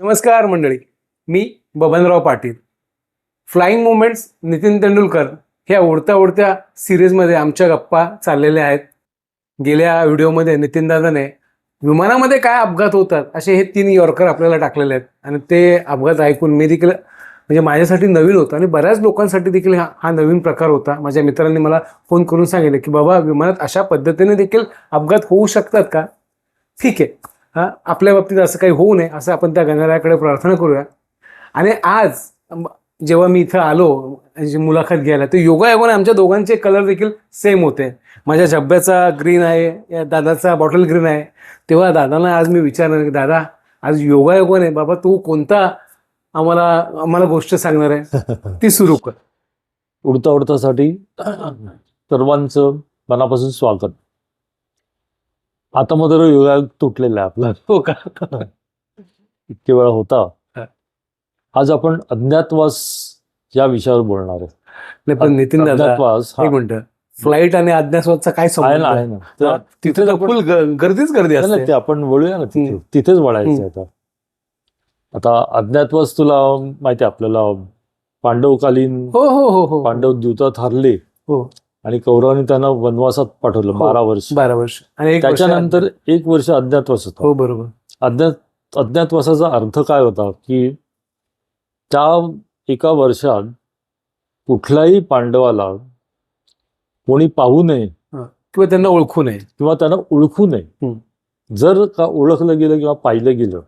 नमस्कार मंडळी मी बबनराव पाटील. फ्लाईंग मुवमेंट्स नितीन तेंडुलकर ह्या उडत्या उडत्या सिरीजमध्ये आमच्या गप्पा चाललेल्या आहेत. गेल्या व्हिडिओमध्ये नितीनदादाने विमानामध्ये काय अपघात होतात असे हे तीन यॉर्कर आपल्याला टाकलेले आहेत. आणि ते अपघात ऐकून मी देखील म्हणजे माझ्यासाठी नवीन होतं आणि बऱ्याच लोकांसाठी देखील हा हा नवीन प्रकार होता. माझ्या मित्रांनी मला फोन करून सांगितलं की बाबा विमानात अशा पद्धतीने देखील अपघात होऊ शकतात का? ठीक आहे. हा आपल्या बाबतीत असं काही होऊ नये असं आपण त्या गणरायाकडे प्रार्थना करूया. आणि आज जेव्हा मी इथं आलो जी मुलाखत घ्यायला तर योगायोगाने आमच्या दोघांचे कलर देखील सेम होते. माझ्या झब्ब्याचा ग्रीन आहे या दादाचा बॉटल ग्रीन आहे. तेव्हा दादाला आज मी विचारणार की दादा आज योगायोगाने बाबा तू कोणता आम्हाला आम्हाला गोष्ट सांगणार आहे? ती सुरू कर. उडता उडतासाठी सर्वांचं मनापासून स्वागत. आता मात्र योगा तुटलेला आहे आपला. हो का? इतके वेळा होता. आज आपण अज्ञातवास या विषयावर बोलणार आहे. नाही पण नितीन दादा अज्ञातवास हा. एक मिनिट. फ्लाईट आणि अज्ञातवादचा काय संबंध ना आहे? ना. तिथे फुल गर्दीच गर्दी असते. ते आपण वळूया ना तिथे. तिथेच वळायचं. आता. आता अज्ञातवास तुला माहिती आपल्याला पांडवकालीन हो हो हो हो. पांडव द्यूतात हरले. हो. आणि कौरवांनी त्यांना वनवासात पाठवलं हो. बारा वर्ष बारा वर्ष आणि त्याच्यानंतर एक वर्ष अज्ञातवास होता हो बरोबर अज्ञात अज्ञातवासाचा अर्थ काय होता की त्या एका वर्षात कुठल्याही पांडवाला कोणी पाहू नये किंवा त्यांना ओळखू नये किंवा त्यांना ओळखू नये. जर का ओळखलं गेलं किंवा पाहिलं गेलं.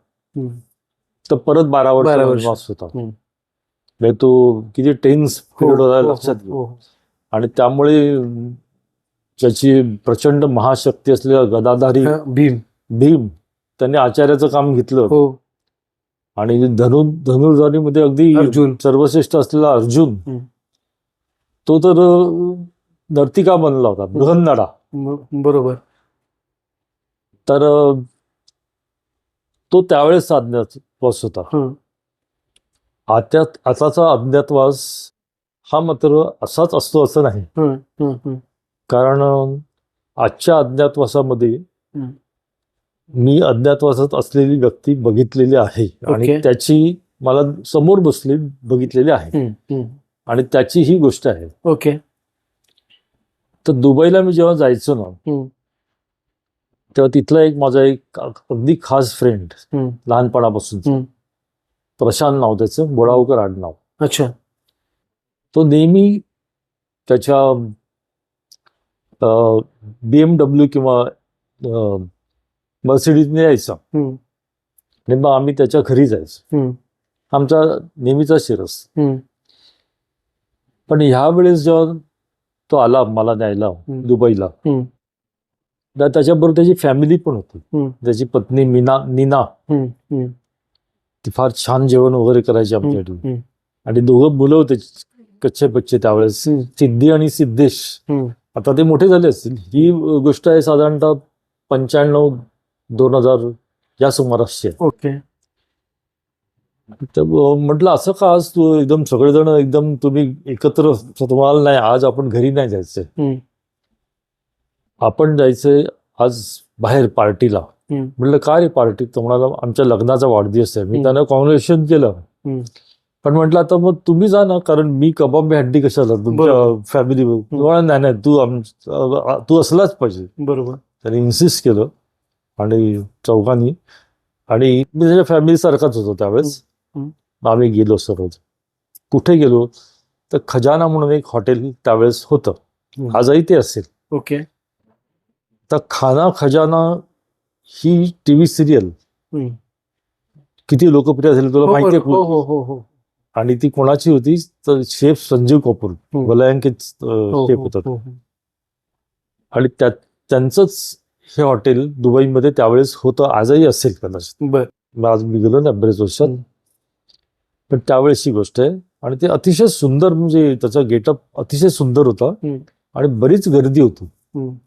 तर परत बारा वर्ष होता. म्हणजे तो किती टेन्स हो, पिरियड होता हो, लक्षात. आणि त्यामुळे ज्याची प्रचंड महाशक्ती असलेल्या गदाधारी भीम. भीम त्यांनी आचार्याचं काम घेतलं. हो. आणि धनु धनुर्धारीमध्ये अगदी अर्जुन. सर्वश्रेष्ठ असलेला अर्जुन. तो तर नर्तिका बनला होता बृहन्नडा. बरोबर. तर तो त्यावेळेस अज्ञातवास होता. आता आताचा अज्ञातवास हा मात्र असाच असतो असं नाही. कारण आजच्या अज्ञातवासामध्ये. मी अज्ञातवासात असलेली व्यक्ती बघितलेली आहे आणि. त्याची मला समोर बसली बघितलेली आहे. आणि त्याची ही गोष्ट आहे ओके तर दुबईला मी जेव्हा जायचो ना तेव्हा तिथला एक माझा एक अगदी खास फ्रेंड. लहानपणापासून. प्रशांत नाव त्याचं बोळावकर आडनाव अच्छा तो नेहमी त्याच्या बी एम डब्ल्यू किंवा मर्सिडीजने यायचा. आणि मग आम्ही त्याच्या घरी जायचो. आमचा नेहमीचा शिरस. पण ह्या वेळेस जेव्हा तो आला मला न्यायला. दुबईला त्याच्याबरोबर त्याची फॅमिली पण होती. त्याची पत्नी मीना नीना. ती फार छान जेवण वगैरे करायची आमच्यासाठी. हं. आणि दोघं मुलं होते. कच्चे बच्चे त्यावेळेस. सिद्धी आणि सिद्धेश. आता ते मोठे झाले असतील ही गोष्ट आहे साधारणतः पंच्याण्णव दोन हजार या सुमारासची. ओके म्हटलं असं का आज तू एकदम सगळेजण एकदम तुम्ही एकत्र तुम्हाला नाही आज आपण घरी नाही जायचंय. आपण जायचंय आज बाहेर पार्टीला. म्हटलं का रे पार्टी तर म्हणाला आमच्या लग्नाचा वाढदिवस आहे मी. त्यांना कॉन्व्हर्सेशन केलं. पण म्हटलं आता मग तुम्ही जा ना कारण मी कबाब हड्डी कशाला? तुमच्या. फॅमिली नाही नाही तू आम तू असलाच पाहिजे. बरोबर. त्याने इन्सिस्ट केलं. आणि चौघांनी. आणि मी त्याच्या फॅमिली सारखाच होतो त्यावेळेस. आम्ही गेलो सर्वच कुठे गेलो? तर खजाना म्हणून एक हॉटेल त्यावेळेस होतं. आजही ते असेल. ओके. तर खाना खजाना ही टीव्ही सिरियल. किती लोकप्रिय झाली तुला हो, माहिती हो आहे हो हो हो. आणि ती कोणाची होती तर शेफ संजीव कपूर. वलयांकित हो, शेफ हो, होतात हो, हो. आणि त्या त्यांचंच हे हॉटेल दुबईमध्ये त्यावेळेस होतं आजही असेल कदाचित आज मी गेलो ना बरेच वर्षात हम्म. पण त्यावेळेसची गोष्ट आहे आणि ते अतिशय सुंदर म्हणजे त्याचा गेटअप अतिशय सुंदर होता. आणि बरीच गर्दी होती.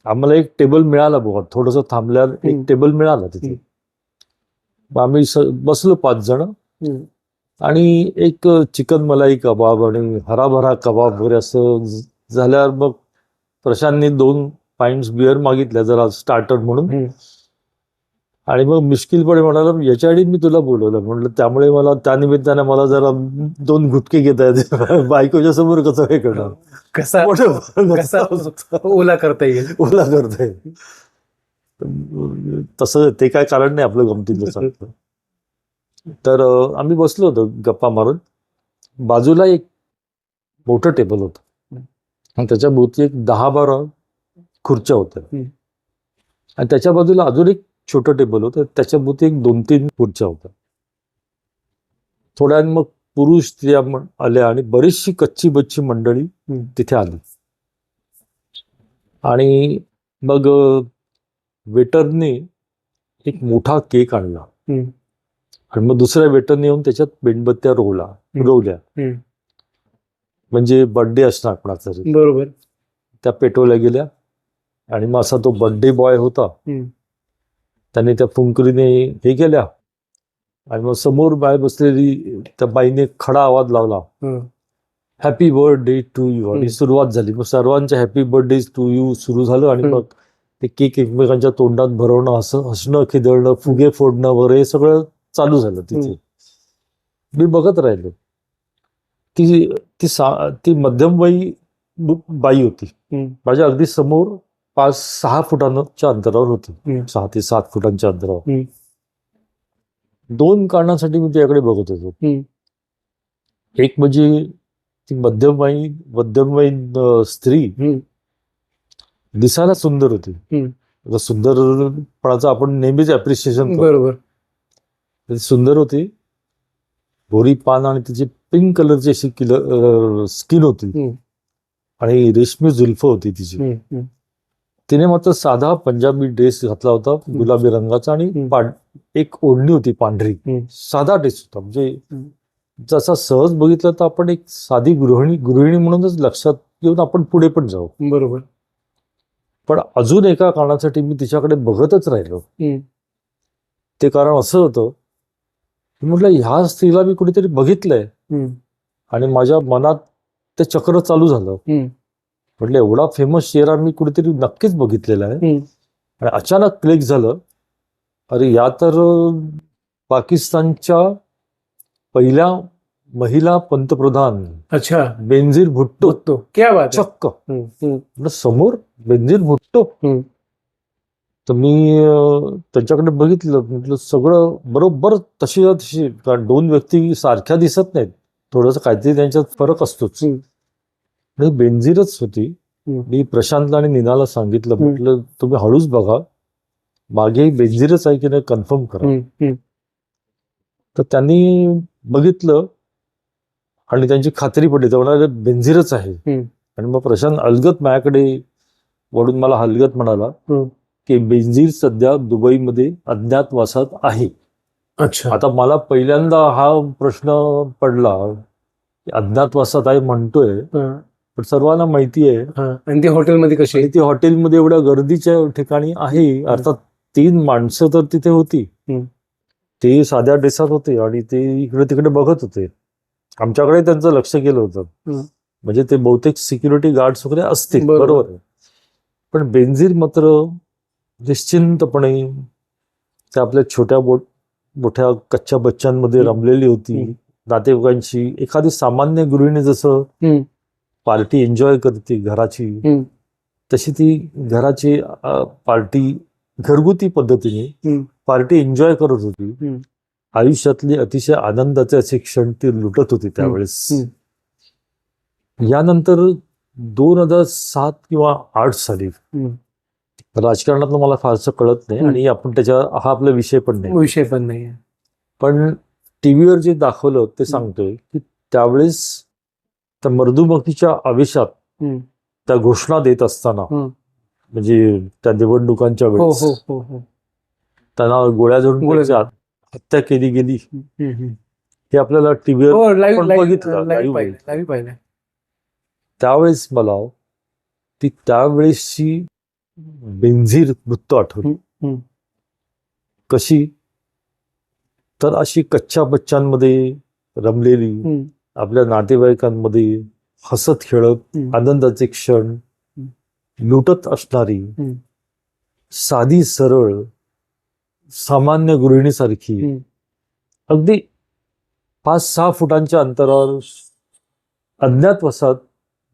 आम्हाला एक टेबल मिळाला बघा थोडस थांबल्या एक. टेबल मिळाला तिथे आम्ही बसलो पाच जण. आणि एक चिकन मलाई कबाब आणि हराभरा कबाब वगैरे असं झाल्यावर मग प्रशांतनी दोन पाइंट्स बिअर मागितल्या जरा स्टार्टर म्हणून. आणि मग मिश्किलपणे म्हणाला याच्या आधी मी तुला बोलवलं. म्हटलं त्यामुळे मला त्या निमित्ताने मला जरा दोन गुटके घेता येते बायकोच्या समोर कसं हे करणार? कसा कसा ओला करता येईल? ओला करतोय तसं ते काय कारण नाही आपलं गमतीचं सांगतो. तर आम्ही बसलो होतो गप्पा मारून. बाजूला एक मोठं टेबल होतं. आणि त्याच्या भोवती एक दहा बारा खुर्च्या होत्या. आणि त्याच्या बाजूला अजून एक छोटं टेबल होतं. त्याच्या भोवती एक दोन तीन खुर्च्या होत्या. थोड्या मग पुरुष स्त्रिया आल्या आणि बरीचशी कच्ची बच्ची मंडळी. तिथे आली. आणि मग वेटरने एक मोठा केक आणला. आणि मग दुसऱ्या वेटरने येऊन त्याच्यात मेणबत्त्या रोवला रोवल्या. म्हणजे बर्थडे असणार कोणाचा बरोबर त्या पेटवल्या गेल्या आणि मग असा तो बर्थडे बॉय होता. त्याने त्या फुंकरीने हे केल्या आणि मग समोर बाय बसलेली त्या बाईने खडा आवाज लावला. हॅपी बर्थडे टू यू आणि. सुरुवात झाली मग सर्वांच्या हॅपी बर्थडे टू यू सुरू झालं आणि. मग ते केक एकमेकांच्या तोंडात भरवणं असं हसणं खिदळणं फुगे फोडणं वगैरे हे सगळं चालू झालं तिथे. मी बघत राहिलो ती ती सा ती मध्यमवयी बाई होती. माझ्या अगदी समोर पाच सहा फुटांच्या अंतरावर होती. सहा ते सात फुटांच्या अंतरावर. दोन कारणासाठी मी त्याकडे बघत होतो. एक म्हणजे ती मध्यमवयीन मध्यमवयीन स्त्री. दिसायला सुंदर होती सुंदरपणाचं आपण नेहमीच अप्रिशिएशन बरोबर सुंदर होती गोरी पान आणि तिची पिंक कलरची अशी किल स्किन होती. आणि रेशमी जुल्फ होती तिची. तिने मात्र साधा पंजाबी ड्रेस घातला होता गुलाबी रंगाचा आणि एक ओढणी होती पांढरी. साधा ड्रेस होता म्हणजे. जसा सहज बघितलं तर आपण एक साधी गृहिणी गृहिणी म्हणूनच लक्षात घेऊन आपण पुढे पण जाऊ बरोबर पण अजून एका कारणासाठी मी तिच्याकडे बघतच राहिलो. ते कारण असं होतं म्हटलं ह्या स्त्रीला मी कुठेतरी बघितलंय. आणि माझ्या मनात ते चक्र चालू झालं. म्हटलं एवढा फेमस चेहरा मी कुठेतरी नक्कीच बघितलेला आहे. आणि अचानक क्लिक झालं. अरे या तर पाकिस्तानच्या पहिल्या महिला पंतप्रधान अच्छा. बेनझीर भुट्टो. तो क्या बात है चक्क. समोर बेनझीर भुट्टो. तर मी त्यांच्याकडे बघितलं म्हटलं सगळं बरोबर तशी तशी कारण दोन व्यक्ती सारख्या दिसत नाहीत थोडंसं काहीतरी त्यांच्यात फरक असतोच बेनझीरच होती. मी प्रशांतला आणि निनाला सांगितलं. म्हटलं तुम्ही हळूच बघा मागे बेनझीरच आहे की नाही कन्फर्म करा. तर त्यांनी बघितलं आणि त्यांची खात्री पडली तर म्हणाले बेंझीरच आहे. आणि मग प्रशांत अलगत माझ्याकडे वळून मला हलगत म्हणाला. की बेंझीर सध्या दुबईमध्ये अज्ञातवासात आहे. अच्छा. आता मला पहिल्यांदा हा प्रश्न पडला की अज्ञातवासात आहे म्हणतोय. पण सर्वांना माहिती आहे. हा. आणि ते हॉटेलमध्ये कसे आणि ती हॉटेलमध्ये एवढ्या गर्दीच्या ठिकाणी आहे. अर्थात तीन माणसं तर तिथे होती. ते साध्या ड्रेसात होते आणि ते इकडे तिकडे बघत होते. आमच्याकडे त्यांचं लक्ष गेलं होतं. म्हणजे ते बहुतेक सिक्युरिटी गार्ड्स वगैरे असतील. बरोबर. आहे पण बेंझीर मात्र निश्चिंतपणे त्या आपल्या छोट्या बोट मोठ्या कच्च्या बच्चांमध्ये हम्म. रमलेली होती हम्म. नातेवाईकांची एखादी सामान्य गृहिणी जसं. पार्टी एन्जॉय करते घराची. तशी ती घराची पार्टी घरगुती पद्धतीने. पार्टी एन्जॉय करत होती. आयुष्यातले अतिशय आनंदाचे असे क्षण ती लुटत होती त्यावेळेस. यानंतर दोन हजार सात किंवा आठ साली. राजकारणातलं मला फारसं कळत नाही. आणि आपण त्याच्या हा आपला विषय पण नाही विषय पण नाही. पण टीव्हीवर जे दाखवलं ते सांगतोय की त्यावेळेस त्या मर्दुमतीच्या आवेशात. त्या घोषणा देत असताना. म्हणजे त्या निवडणुकांच्या हो वेळेस हो हो त्यांना गोळ्या त्यांची हत्या केली गेली. हे आपल्याला टीव्हीवर बघितलं, त्यावेळेस मला ती त्यावेळेसची बेंझीर वृत्त आठवली. कशी तर अशी कच्च्या बच्चांमध्ये रमलेली. आपल्या नातेवाईकांमध्ये हसत खेळत. आनंदाचे क्षण लुटत असणारी. साधी सरळ सामान्य गृहिणीसारखी. अगदी पाच सहा फुटांच्या अंतरावर अज्ञात वसात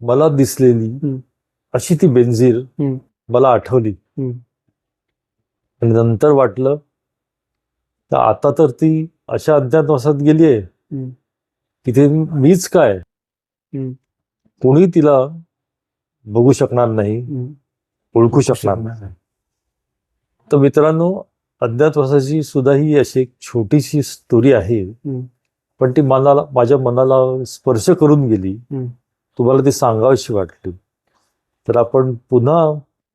मला दिसलेली. अशी ती बेंजीर. मला आठवली. आणि नंतर वाटलं तर आता तर ती अशा अज्ञात वसात गेली आहे हम्म. तिथे मीच काय. कोणी तिला बघू शकणार नाही. ओळखू शकणार नाही तर मित्रांनो अज्ञातवासाची सुद्धा ही अशी एक छोटीशी स्टोरी आहे. पण ती मनाला माझ्या मनाला स्पर्श करून गेली. तुम्हाला ती सांगावीशी वाटली तर आपण पुन्हा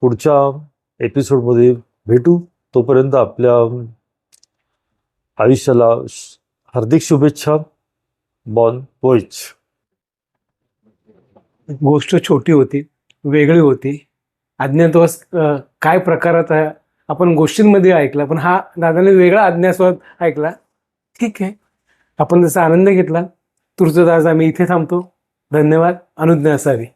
पुढच्या एपिसोडमध्ये भेटू. तोपर्यंत आपल्या आयुष्याला हार्दिक शुभेच्छा. बॉन पोइच. गोष्ट छोटी होती वेगळी होती. अज्ञातवास काय प्रकारात आहे? आपण गोष्टींमध्ये ऐकला पण हा दादाने वेगळा अज्ञातवास ऐकला. ठीक आहे. आपण त्याचा आनंद घेतला तुर्त आज आम्ही इथे थांबतो. धन्यवाद. अनुज्ञा असावी.